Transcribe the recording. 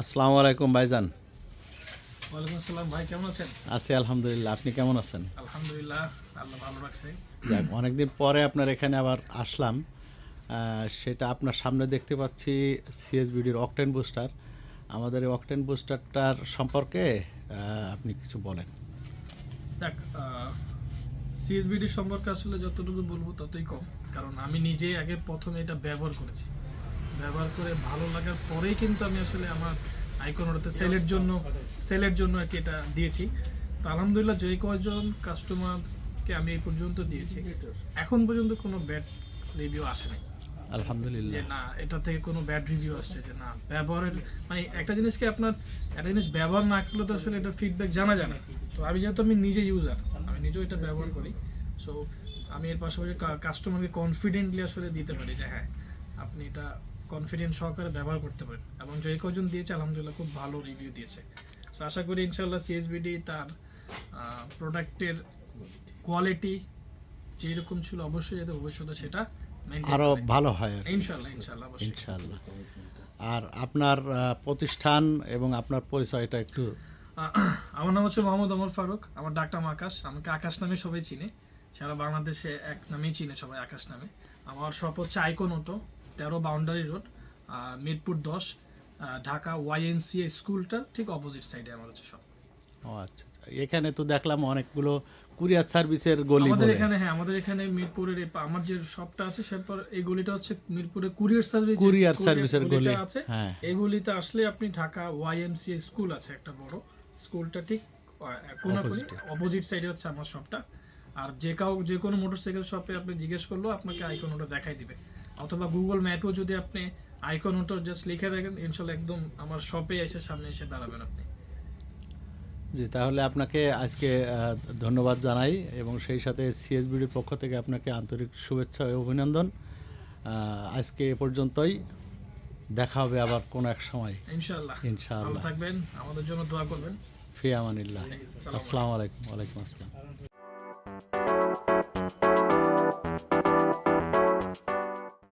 আসসালামু আলাইকুম ভাইজান। ওয়ালাইকুম আসসালাম ভাই কেমন আছেন? আছি আলহামদুলিল্লাহ আপনি কেমন আছেন? আলহামদুলিল্লাহ আল্লাহ ভালো রাখছে। যাক অনেকদিন পরে আপনার এখানে আবার আসলাম। সেটা আপনার সামনে দেখতে পাচ্ছি সিএসবিডির অকটেন বুস্টার। আমাদের এই অকটেন বুস্টারটার সম্পর্কে আপনি কিছু বলেন। দেখ সিএসবিডি সম্পর্কে আসলে যতটুকু বলব ততই কম। কারণ আমি নিজে আগে প্রথমে এটা ব্যবহার করেছি। ব্যবহার করে ভালো লাগার পরেই কিন্তু আমি আসলে আমার আইকন আইকনটাতে সেলের জন্য সেলের জন্য আর কি এটা দিয়েছি। তো আলহামদুলিল্লাহ যে কয়জন কাস্টমারকে আমি এই পর্যন্ত দিয়েছি, এখন পর্যন্ত কোনো ব্যাড রিভিউ আসেনি যে আলহামদুলিল্লাহ। না, এটা থেকে কোনো ব্যাড রিভিউ আসছে যে না, ব্যবহারের মানে একটা জিনিসকে আপনার, একটা জিনিস ব্যবহার না করলে তো আসলে এটা ফিডব্যাক জানা যায় না। তো আমি যেহেতু আমি নিজে ইউজার আমি নিজেও এটা ব্যবহার করি। সো আমি এর পাশাপাশি কাস্টমারকে কনফিডেন্টলি আসলে দিতে পারি যে হ্যাঁ আপনি এটা কনফিডেন্ট সহকারে ব্যবহার করতে পারেন। এবং যে কজন দিয়েছে, আলহামদুলিল্লাহ খুব ভালো রিভিউ দিয়েছে। তো আশা করি ইনশাল্লাহ সিএসবিডি তার প্রোডাক্টের কোয়ালিটি যেরকম ছিল অবশ্যই যাতে ভবিষ্যতে সেটা আরও ভালো হয়। ইনশাল্লাহ আর আপনার প্রতিষ্ঠান এবং আপনার পরিচয়টা একটু আমার নাম হচ্ছে মোহাম্মদ ওমর ফারুক। আমার ডাকটা আকাশ। আমাকে আকাশ নামে সবাই চিনে। সারা বাংলাদেশে এক নামেই চিনে সবাই আকাশ নামে। আমার শপ হচ্ছে আইকন অটো তেরো বাউন্ডারি রোড মিরপুর দশ ঢাকা ওয়াইএমসিএ স্কুলটার ঠিক অপোজিট সাইডে আমার হচ্ছে শপ। ও আচ্ছা আচ্ছা। এখানে তো দেখলাম অনেকগুলো কুরিয়ার সার্ভিসের গলি আমাদের এখানে হ্যাঁ আমাদের এখানে মিরপুরের আমার যে শপটা আছে সেরপর এই গলিটা হচ্ছে মিরপুরের কুরিয়ার সার্ভিস কুরিয়ার সার্ভিসের গলি। আছে। হ্যাঁ। এই গলিতে আসলে আপনি ঢাকা ওয়াইএমসিএ স্কুল আছে একটা বড়। স্কুলটা ঠিক কোনাকুনি অপোজিট সাইডে হচ্ছে আমার শপটা আর যে কাউ যে কোনো মোটরসাইকেল শপে আপনি জিজ্ঞেস করলেও আপনাকে আইকন ওটা দেখাই দিবে। অথবা গুগল ম্যাপেও যদি আপনি আইকন ওটা জাস্ট লিখে রাখেন ইনশাল্লাহ একদম আমার শপে এসে সামনে এসে দাঁড়াবেন আপনি। জি তাহলে আপনাকে আজকে ধন্যবাদ জানাই এবং সেই সাথে সিএসবিডির পক্ষ থেকে আপনাকে আন্তরিক শুভেচ্ছা ও অভিনন্দন। আজকে এ পর্যন্তই। দেখা হবে আবার কোনো এক সময়। ইনশাআল্লাহ। ইনশাআল্লাহ। থাকবেন আমাদের জন্য দোয়া করবেন। ফি আমানিল্লাহ। আসসালামু। আসসালামু আলাইকুম। ওয়ালাইকুম আসসালাম।